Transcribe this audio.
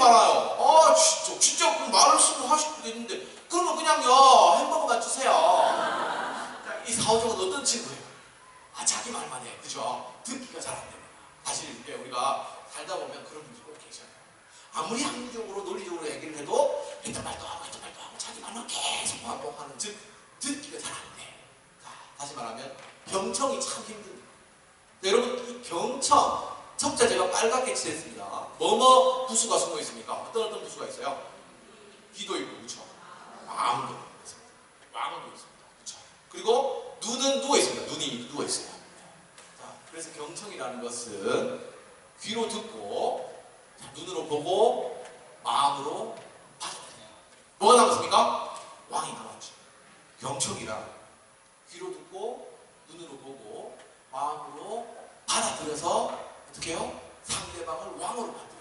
많아요. 아 진짜 진짜 그 말을 쓰고 있는데 그러면 그냥 요 햄버거만 주세요. 자, 이 사오정은 어떤 친구예요? 아 자기 말만 해, 그죠? 듣기가 잘 안 됩니다. 사실 우리가 살다 보면 그런 분들 꼭 계셔요. 아무리 합리적으로 논리적으로 얘기를 해도 했던 말도 하고 했던 말도 하고 자기 말만 계속 반복하는 즉 듣기가 잘 안 돼. 자, 다시 말하면 경청이 참 힘듭니다. 자, 여러분 이 경청 적자 제가 빨갛게 칠했습니다. 뭐뭐 부수가 숨어 있습니까? 어떤 어떤 부수가 있어요? 귀도 있고 그렇죠? 마음도 있습니다. 마음도 있습니다. 그렇죠? 그리고 눈은 누워 있습니다. 눈이 누워 있어요. 자, 그래서 경청이라는 것은 귀로 듣고 눈으로 보고 마음으로 받아들여요. 뭐가 남았습니까? 왕이 남았죠. 경청이라 귀로 듣고 눈으로 보고 마음으로 받아들여서 어떻게 해요? 상대방을 왕으로 만들어요.